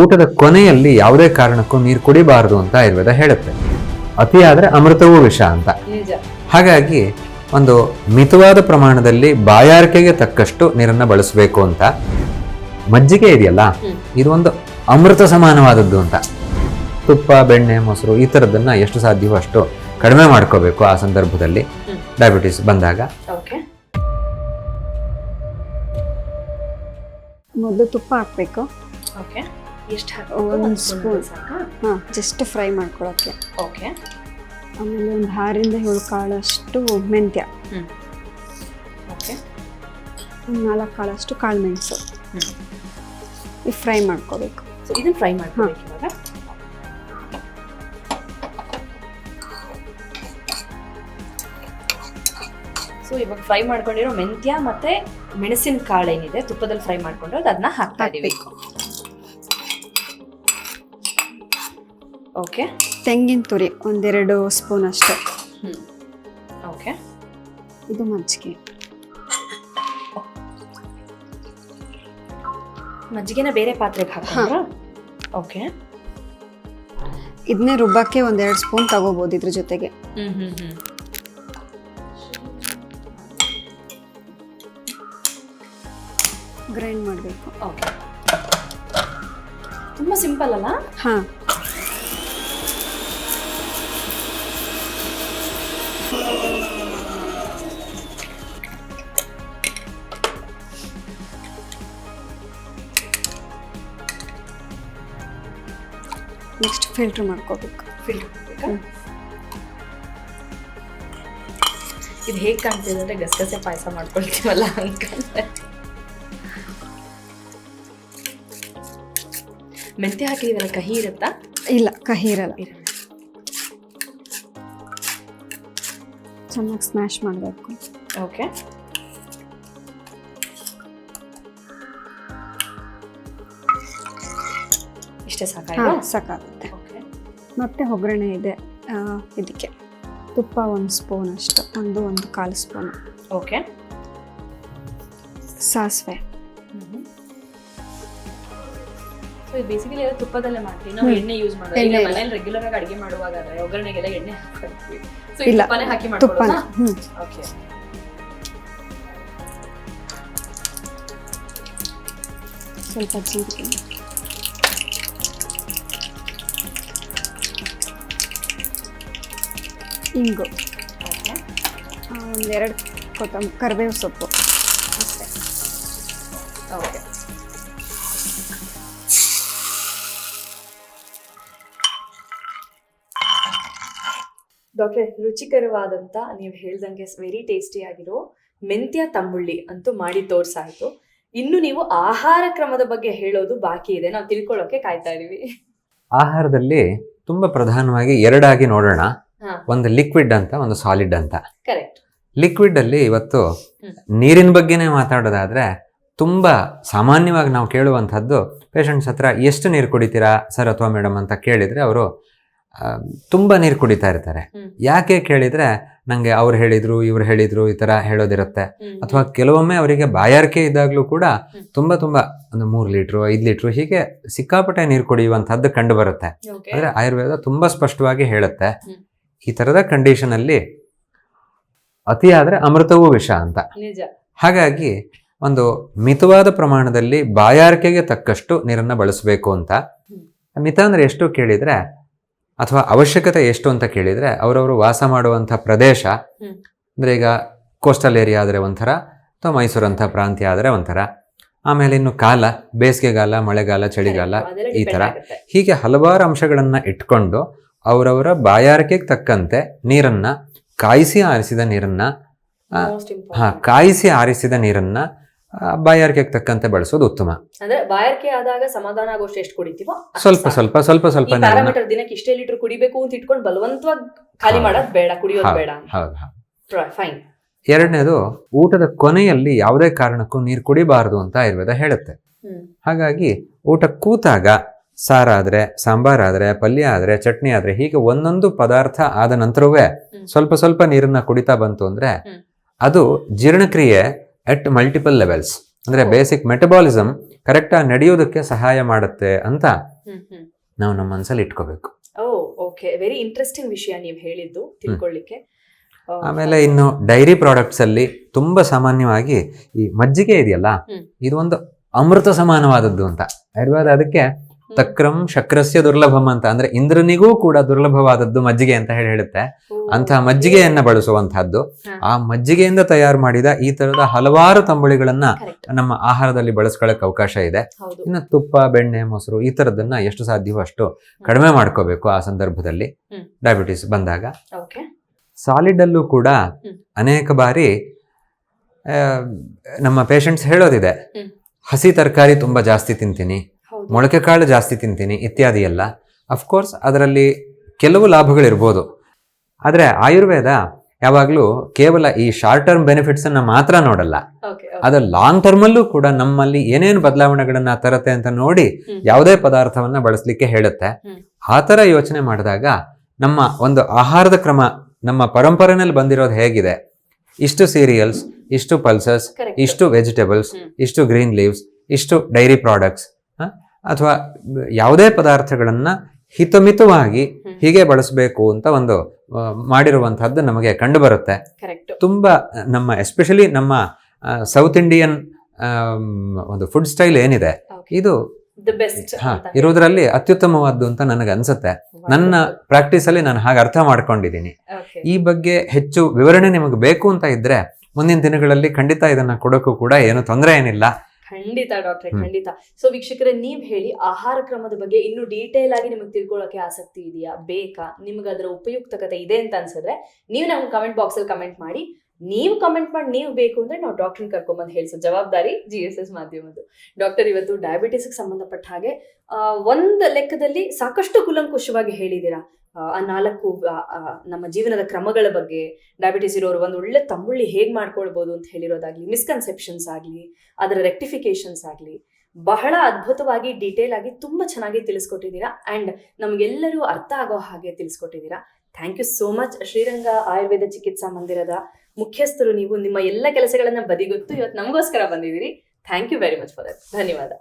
ಊಟದ ಕೊನೆಯಲ್ಲಿ ಯಾವುದೇ ಕಾರಣಕ್ಕೂ ನೀರು ಕುಡಿಬಾರದು ಅಂತ ಆಯುರ್ವೇದ ಹೇಳುತ್ತೆ. ಅತಿಯಾದ್ರೆ ಅಮೃತವೂ ವಿಷ ಅಂತ. ಹಾಗಾಗಿ ಒಂದು ಮಿತವಾದ ಪ್ರಮಾಣದಲ್ಲಿ ಬಾಯಾರಿಕೆಗೆ ತಕ್ಕಷ್ಟು ನೀರನ್ನು ಬಳಸಬೇಕು ಅಂತ. ಮಜ್ಜಿಗೆ ಇದೆಯಲ್ಲ. ಇದು ಒಂದು ಅಮೃತ ಸಮಾನವಾದದ್ದು ಅಂತ. ತುಪ್ಪ ಬೆಣ್ಣೆ ಮೊಸರು ಈ ಥರದ್ದನ್ನು ಎಷ್ಟು ಸಾಧ್ಯವೋ ಅಷ್ಟು ಕಡಿಮೆ ಮಾಡ್ಕೋಬೇಕು ಆ ಸಂದರ್ಭದಲ್ಲಿ. ಡಯಾಬಿಟಿಸ್ ಬಂದಾಗ. ಓಕೆ. ಮೊದಲು ತುಪ್ಪ ಹಾಕಬೇಕು. ಎಷ್ಟು ಒಂದ್. ಸಾಕಾ? ಹಾಂ ಜಸ್ಟ್ ಫ್ರೈ ಮಾಡ್ಕೊಳಕ್ಕೆ. ಓಕೆ ಆಮೇಲೆ ಒಂದು ಹಾರಿಂದ ಏಳು ಕಾಳಷ್ಟು ಮೆಂತ್ಯ. ಹ್ಮ್. ಓಕೆ ಒಂದು ನಾಲ್ಕು ಕಾಳಷ್ಟು ಕಾಳು ಮೆಣಸು. ಈ ಫ್ರೈ ಮಾಡ್ಕೋಬೇಕು. ಸೊ ಇದನ್ನ ಫ್ರೈ ಮಾಡ್ಕೋಬೇಕು ಇವಾಗ. ಸೊ ಇವಾಗ ಫ್ರೈ ಮಾಡ್ಕೊಂಡಿರೋ ಮೆಂತ್ಯ ಮತ್ತೆ ಮೆಣಸಿನ ಕಾಳು ಏನಿದೆ ತುಪ್ಪದಲ್ಲಿ ಫ್ರೈ ಮಾಡ್ಕೊಂಡಿರೋದು ಅದನ್ನ ಹಾಕ್ತಾ ಇದೀವಿ. ಓಕೆ. ತೆಂಗಿನ ತುರಿ ಒಂದೆರಡು ಸ್ಪೂನ್ ಅಷ್ಟು. ಓಕೆ. ಇದು ಮಜ್ಜಿಗೆ. ಮಜ್ಜಿಗೆನ ಬೇರೆ ಪಾತ್ರೆಗೆ ಹಾಕೊಂಡ್ರಾ ಓಕೆ. ಇದನ್ನೇ ರುಬ್ಬಕ್ಕೆ ಒಂದೆರಡು ಸ್ಪೂನ್ ತಗೋಬೋದು ಇದ್ರ ಜೊತೆಗೆ. ಗ್ರೈಂಡ್ ಮಾಡಬೇಕು. ಓಕೆ. ತುಂಬಾ ಸಿಂಪಲ್ ಅಲ್ಲ? ಹಾಂ. ನೆಕ್ಸ್ಟ್ ಫಿಲ್ಟ್ರ್ ಮಾಡ್ಕೋಬೇಕು. ಫಿಲ್ಟರ್ ಇದು ಹೇಗೆ ಕಾಣ್ತಿದೆ ಅಂದರೆ ಗಸಗಸೆ ಪಾಯಸ ಮಾಡ್ಕೊಳ್ತೀವಲ್ಲ ಅಂತ ಮೆಂತ್ಯ ಹಾಕಿದೀವಲ್ಲ ಕಹಿ ಇರುತ್ತಾ? ಇಲ್ಲ ಕಹಿ ಇರಲ್ಲ. ಚೆನ್ನಾಗಿ ಸ್ಮ್ಯಾಶ್ ಮಾಡಬೇಕು. ಓಕೆ ಇಷ್ಟೇ ಸಾಕಾಯ್ತು? ಹಾಂ ಸಾಕಾಗುತ್ತೆ. ಮತ್ತೆ ಒಗ್ಗರಣೆ ಇದೆ. ಇದಕ್ಕೆ ತುಪ್ಪ ಒಂದು ಸ್ಪೂನ್ ಅಷ್ಟು ಒಂದು ಒಂದು ಕಾಲು ಸ್ಪೂನ್. ಓಕೆ. ಸಾಸಿವೆ. ಸೊ ಇದು ಬೇಸಿಕಲಿ ಎಲ್ಲ ತುಪ್ಪದಲ್ಲೇ ಮಾಡ್ತೀವಿ. ನಾವು. ಎಣ್ಣೆ ಯೂಸ್ ಮಾಡೋದು. ಎಣ್ಣೆ ಈಗ ಇಲ್ಲ. ಮನೇಲಿ ರೆಗ್ಯುಲರ್ ಆಗಿ ಅಡುಗೆ ಮಾಡುವಾಗ ಆದ್ರೆ ಒಗ್ಗರಣೆಗೆಲ್ಲ ಎಣ್ಣೆ ಹಾಕ್ತೀವಿ ಸೊ ಇಲ್ಲ, ತುಪ್ಪನೇ ಹಾಕಿ ತುಪ್ಪನ. ಓಕೆ. ಸ್ವಲ್ಪ ಜೀರಿಗೆ. ಇಂಗು ಓಕೆ. ಆ, ಒಂದೆರಡು ಕೊತ್ತಂಬ ಕರಿಬೇವು ಸೊಪ್ಪು. ಅಷ್ಟೇ. ಓಕೆ. ಡಾಕ್ಟರ್ ರುಚಿಕರವಾದಂಥ ನೀವು ಹೇಳ್ದಂಗೆ ವೆರಿ ಟೇಸ್ಟಿ ಆಗಿರೋ ಮೆಂತ್ಯ ತಂಬುಳ್ಳಿ ಅಂತೂ ಮಾಡಿ ತೋರಿಸಾಯಿತು. ಇನ್ನು ನೀವು ಆಹಾರ ಕ್ರಮದ ಬಗ್ಗೆ ಹೇಳೋದು ಬಾಕಿ ಇದೆ. ನಾವು ತಿಳ್ಕೊಳ್ಳೋಕೆ ಕಾಯ್ತಾ ಇದೀವಿ. ಆಹಾರದಲ್ಲಿ ತುಂಬ ಪ್ರಧಾನವಾಗಿ ಎರಡಾಗಿ ನೋಡೋಣ. ಒಂದು ಲಿಕ್ವಿಡ್ ಅಂತ ಒಂದು ಸಾಲಿಡ್ ಅಂತ. ಲಿಕ್ವಿಡ್ ಅಲ್ಲಿ ಇವತ್ತು. ನೀರಿನ ಬಗ್ಗೆನೇ ಮಾತಾಡೋದಾದ್ರೆ ತುಂಬಾ ಸಾಮಾನ್ಯವಾಗಿ ನಾವು ಕೇಳುವಂಥದ್ದು ಪೇಷಂಟ್ಸ್ ಹತ್ರ ಎಷ್ಟು ನೀರು ಕುಡಿತೀರಾ ಸರ್ ಅಥವಾ ಮೇಡಮ್ ಅಂತ ಕೇಳಿದ್ರೆ ಅವರು ತುಂಬಾ ನೀರು ಕುಡಿತಾ ಇರ್ತಾರೆ. ಯಾಕೆ ಕೇಳಿದ್ರೆ ನಂಗೆ ಅವ್ರು ಹೇಳಿದ್ರು ಇವ್ರು ಹೇಳಿದ್ರು ಈ ತರ ಹೇಳೋದಿರುತ್ತೆ. ಅಥವಾ ಕೆಲವೊಮ್ಮೆ ಅವರಿಗೆ ಬಾಯಾರಿಕೆ ಇದ್ದಾಗಲೂ ಕೂಡ. ತುಂಬಾ ತುಂಬಾ ಒಂದು ಮೂರು ಲೀಟ್ರು ಐದು ಲೀಟ್ರು ಹೀಗೆ ಸಿಕ್ಕಾಪಟ್ಟೆ ನೀರು ಕುಡಿಯುವಂಥದ್ದು ಕಂಡು ಬರುತ್ತೆ. ಆಯುರ್ವೇದ ತುಂಬಾ ಸ್ಪಷ್ಟವಾಗಿ ಹೇಳುತ್ತೆ. ಈ ತರದ ಕಂಡೀಷನ್ ಅಲ್ಲಿ ಆದರೆ ಅಮೃತವೂ ವಿಷ ಅಂತ. ಹಾಗಾಗಿ ಒಂದು ಮಿತವಾದ ಪ್ರಮಾಣದಲ್ಲಿ ಬಾಯಾರಿಕೆಗೆ ತಕ್ಕಷ್ಟು ನೀರನ್ನ ಬಳಸಬೇಕು ಅಂತ. ಮಿತ ಅಂದ್ರೆ ಎಷ್ಟು ಕೇಳಿದ್ರೆ ಅಥವಾ ಅವಶ್ಯಕತೆ ಎಷ್ಟು ಅಂತ ಕೇಳಿದ್ರೆ ಅವರವರು ವಾಸ ಮಾಡುವಂಥ ಪ್ರದೇಶ. ಅಂದ್ರೆ ಈಗ ಕೋಸ್ಟಲ್ ಏರಿಯಾ ಆದರೆ ಒಂಥರ ಅಥವಾ ಮೈಸೂರಂಥ ಪ್ರಾಂತ್ಯ ಆದರೆ ಒಂಥರ. ಆಮೇಲೆ ಇನ್ನು ಕಾಲ ಬೇಸಿಗೆಗಾಲ ಮಳೆಗಾಲ ಚಳಿಗಾಲ ಈ ತರ. ಹೀಗೆ ಹಲವಾರು ಅಂಶಗಳನ್ನ ಇಟ್ಕೊಂಡು ಅವರವರ ಬಾಯಾರಿಕೆಗೆ ತಕ್ಕಂತೆ ನೀರನ್ನ ಕಾಯಿಸಿ ಆರಿಸಿದ ನೀರನ್ನ ಹಾ ಕಾಯಿಸಿ ಆರಿಸಿದ ನೀರನ್ನ ಬಾಯಾರಿಕೆಗೆ ತಕ್ಕಂತೆ ಬಳಸೋದು ಉತ್ತಮ. ಅಂದ್ರೆ ಬಾಯಾರಿಕೆ ಆದಾಗ ಸಮಾಧಾನ ಆಗೋಷ್ಟು ಎಷ್ಟು ಕುಡಿತೀವೋ ಸ್ವಲ್ಪ ಸ್ವಲ್ಪ ಸ್ವಲ್ಪ ಸ್ವಲ್ಪ ಪ್ಯಾರಾಮೀಟರ್ ದಿನಕ್ಕೆ ಇಷ್ಟೇ ಲೀಟರ್ ಕುಡಿಬೇಕು ಅಂತ ಇಟ್ಕೊಂಡು ಬಲವಂತವಾಗಿ ಖಾಲಿ ಮಾಡೋದು ಬೇಡ ಕುಡಿಯೋದು ಬೇಡ ಹೌದು ಫೈನ್ ಎರಡನೇದು ಊಟದ ಕೊನೆಯಲ್ಲಿ ಯಾವುದೇ ಕಾರಣಕ್ಕೂ ನೀರು ಕುಡಿಬಾರದು ಅಂತ ಆಯುರ್ವೇದ ಹೇಳುತ್ತೆ. ಹಾಗಾಗಿ ಊಟ ಕೂತಾಗ ಸಾರಾದ್ರೆ ಸಾಂಬಾರಾದ್ರೆ ಪಲ್ಯ ಆದ್ರೆ ಚಟ್ನಿ ಆದ್ರೆ ಹೀಗೆ ಒಂದೊಂದು ಪದಾರ್ಥ ಆದ ನಂತರವೇ ಸ್ವಲ್ಪ ಸ್ವಲ್ಪ ನೀರನ್ನ ಕುಡಿತಾ ಬಂತು ಅಂದ್ರೆ ಅದು ಜೀರ್ಣಕ್ರಿಯೆ ಎಟ್ ಮಲ್ಟಿಪಲ್ ಲೆವೆಲ್ಸ್ ಅಂದ್ರೆ ಬೇಸಿಕ್ ಮೆಟಬಾಲಿಸಮ್ ಕರೆಕ್ಟಾಗಿ ನಡೆಯೋದಕ್ಕೆ ಸಹಾಯ ಮಾಡುತ್ತೆ ಅಂತ ನಾವು ನಮ್ಮ ಮನಸ್ಸಲ್ಲಿ ಇಟ್ಕೋಬೇಕು. ಓ ಓಕೆ ವೆರಿ ಇಂಟ್ರೆಸ್ಟಿಂಗ್ ವಿಷಯ ನೀವು ಹೇಳಿದ್ದು ತಿಳ್ಕೊಳ್ಳಿಕ್ಕೆ ಆಮೇಲೆ ಇನ್ನು ಡೈರಿ ಪ್ರಾಡಕ್ಟ್ಸ್ ಅಲ್ಲಿ ತುಂಬಾ ಸಾಮಾನ್ಯವಾಗಿ ಈ ಮಜ್ಜಿಗೆ ಇದೆಯಲ್ಲ ಇದೊಂದು ಇದು ಒಂದು ಅಮೃತ ಸಮಾನವಾದದ್ದು ಅಂತ. ಆಯುರ್ವೇದ ಅದಕ್ಕೆ ತಕ್ರಂ ಶಕ್ರಸ್ಯ ದುರ್ಲಭಂ ಅಂತ. ಅಂದ್ರೆ ಇಂದ್ರನಿಗೂ ಕೂಡ ದುರ್ಲಭವಾದದ್ದು ಮಜ್ಜಿಗೆ ಅಂತ ಹೇಳಿ ಹೇಳುತ್ತೆ. ಅಂತಹ ಮಜ್ಜಿಗೆಯನ್ನ ಬಳಸುವಂತಹದ್ದು ಆ ಮಜ್ಜಿಗೆಯಿಂದ ತಯಾರು ಮಾಡಿದ ಈ ತರದ ಹಲವಾರು ತಂಬುಳಿಗಳನ್ನ ನಮ್ಮ ಆಹಾರದಲ್ಲಿ ಬಳಸ್ಕೊಳಕ್ ಅವಕಾಶ ಇದೆ. ಇನ್ನು ತುಪ್ಪ ಬೆಣ್ಣೆ ಮೊಸರು ಈ ತರದನ್ನ ಎಷ್ಟು ಸಾಧ್ಯವೋ ಅಷ್ಟು ಕಡಿಮೆ ಮಾಡ್ಕೋಬೇಕು ಆ ಸಂದರ್ಭದಲ್ಲಿ. ಡಯಾಬಿಟಿಸ್ ಬಂದಾಗ. ಸಾಲಿಡ್ ಅಲ್ಲೂ ಕೂಡ ಅನೇಕ ಬಾರಿ ನಮ್ಮ ಪೇಷಂಟ್ಸ್ ಹೇಳೋದಿದೆ. ಹಸಿ ತರಕಾರಿ ತುಂಬಾ ಜಾಸ್ತಿ ತಿಂತೀನಿ. ಮೊಳಕೆ ಕಾಳು ಜಾಸ್ತಿ ತಿಂತೀನಿ ಇತ್ಯಾದಿ ಎಲ್ಲ. ಅಫ್ಕೋರ್ಸ್ ಅದರಲ್ಲಿ ಕೆಲವು ಲಾಭಗಳಿರ್ಬೋದು. ಆದರೆ ಆಯುರ್ವೇದ ಯಾವಾಗಲೂ ಕೇವಲ ಈ ಶಾರ್ಟ್ ಟರ್ಮ್ ಬೆನಿಫಿಟ್ಸನ್ನು ಅನ್ನ ಮಾತ್ರ ನೋಡಲ್ಲ. ಅದು ಲಾಂಗ್ ಟರ್ಮಲ್ಲೂ ಕೂಡ ನಮ್ಮಲ್ಲಿ ಏನೇನು ಬದಲಾವಣೆಗಳನ್ನ ತರತ್ತೆ ಅಂತ ನೋಡಿ. ಯಾವುದೇ ಪದಾರ್ಥವನ್ನ ಬಳಸಲಿಕ್ಕೆ ಹೇಳುತ್ತೆ. ಆ ಥರ ಯೋಚನೆ ಮಾಡಿದಾಗ ನಮ್ಮ ಒಂದು ಆಹಾರದ ಕ್ರಮ ನಮ್ಮ ಪರಂಪರೆನಲ್ಲಿ ಬಂದಿರೋದು ಹೇಗಿದೆ. ಇಷ್ಟು ಸೀರಿಯಲ್ಸ್ ಇಷ್ಟು ಪಲ್ಸಸ್ ಇಷ್ಟು ವೆಜಿಟೇಬಲ್ಸ್ ಇಷ್ಟು ಗ್ರೀನ್ ಲೀವ್ಸ್ ಇಷ್ಟು ಡೈರಿ ಪ್ರಾಡಕ್ಟ್ಸ್ ಅಥವಾ ಯಾವುದೇ ಪದಾರ್ಥಗಳನ್ನು ಹಿತಮಿತವಾಗಿ ಹೀಗೆ ಬಳಸಬೇಕು ಅಂತ ಒಂದು ಮಾಡಿರುವಂತಹದ್ದು ನಮಗೆ ಕಂಡು ಬರುತ್ತೆ ತುಂಬ ನಮ್ಮ ಎಸ್ಪೆಷಲಿ ನಮ್ಮ ಸೌತ್ ಇಂಡಿಯನ್ ಒಂದು ಫುಡ್ ಸ್ಟೈಲ್ ಏನಿದೆ ಇದು ಇರೋದ್ರಲ್ಲಿ ಅತ್ಯುತ್ತಮವಾದ್ದು ಅಂತ ನನಗೆ ಅನ್ಸುತ್ತೆ. ನನ್ನ ಪ್ರಾಕ್ಟೀಸ್ ಅಲ್ಲಿ ನಾನು ಹಾಗೆ ಅರ್ಥ ಮಾಡ್ಕೊಂಡಿದ್ದೀನಿ. ಈ ಬಗ್ಗೆ ಹೆಚ್ಚು ವಿವರಣೆ ನಿಮಗೆ ಬೇಕು ಅಂತ ಇದ್ರೆ ಮುಂದಿನ ದಿನಗಳಲ್ಲಿ ಖಂಡಿತ ಇದನ್ನ ಕೊಡೋಕ್ಕೂ ಕೂಡ ಏನು ತೊಂದರೆ ಏನಿಲ್ಲ. ಖಂಡಿತ ಡಾಕ್ಟ್ರೆ. ಖಂಡಿತ. ಸೊ ವೀಕ್ಷಕರೇ ನೀವ್ ಹೇಳಿ ಆಹಾರ ಕ್ರಮದ ಬಗ್ಗೆ ಇನ್ನು ಡೀಟೇಲ್ ಆಗಿ ನಿಮಗೆ ತಿಳ್ಕೊಳ್ಳೋಕೆ ಆಸಕ್ತಿ ಇದೆಯಾ? ಬೇಕಾ? ನಿಮ್ಗೆ ಅದರ ಉಪಯುಕ್ತಕತೆ ಇದೆ ಅಂತ ಅನ್ಸಿದ್ರೆ ನೀವು ನಮ್ಗೆ ಕಮೆಂಟ್ ಬಾಕ್ಸ್ ಅಲ್ಲಿ ಕಮೆಂಟ್ ಮಾಡಿ. ನೀವು ಕಮೆಂಟ್ ಮಾಡಿ ನೀವು ಬೇಕು ಅಂದ್ರೆ ನಾವು ಡಾಕ್ಟರ್ ಕರ್ಕೊಂಬಂದು ಹೇಳಿಸೋ ಜವಾಬ್ದಾರಿ ಜಿ ಎಸ್ ಎಸ್ ಮಾಧ್ಯಮದ್ದು. ಡಾಕ್ಟರ್ ಇವತ್ತು ಡಯಾಬಿಟಿಸ್ ಸಂಬಂಧಪಟ್ಟ ಹಾಗೆ ಒಂದು ಒಂದ್ ಲೆಕ್ಕದಲ್ಲಿ ಸಾಕಷ್ಟು ಕುಲಂಕುಶವಾಗಿ ಹೇಳಿದ್ದೀರಾ? ಆ, ನಾಲ್ಕು ನಮ್ಮ ಜೀವನದ ಕ್ರಮಗಳ ಬಗ್ಗೆ ಡಯಾಬಿಟಿಸ್ ಇರೋರು ಒಂದು ಒಳ್ಳೆ ತಂಬುಳಿ ಹೇಗೆ ಮಾಡ್ಕೊಳ್ಬೋದು ಅಂತ ಹೇಳಿರೋದಾಗ್ಲಿ ಮಿಸ್ಕನ್ಸೆಪ್ಷನ್ಸ್ ಆಗ್ಲಿ ಅದರ ರೆಕ್ಟಿಫಿಕೇಶನ್ಸ್ ಆಗಲಿ ಬಹಳ ಅದ್ಭುತವಾಗಿ ಡೀಟೇಲ್ ಆಗಿ ತುಂಬಾ ಚೆನ್ನಾಗಿ ತಿಳಿಸ್ಕೊಟ್ಟಿದ್ದೀರಾ ಅಂಡ್ ನಮಗೆಲ್ಲರೂ ಅರ್ಥ ಆಗೋ ಹಾಗೆ ತಿಳಿಸ್ಕೊಟ್ಟಿದ್ದೀರಾ. Thank you so much Sriranga Ayurveda ಚಿಕಿತ್ಸಾ ಮಂದಿರದ ಮುಖ್ಯಸ್ಥರು ನೀವು. ನಿಮ್ಮ ಎಲ್ಲ ಕೆಲಸಗಳನ್ನು ಬದಿಗೊತ್ತು ಇವತ್ತು ನಮಗೋಸ್ಕರ ಬಂದಿದ್ದೀರಿ. Thank you very much for that ಧನ್ಯವಾದ.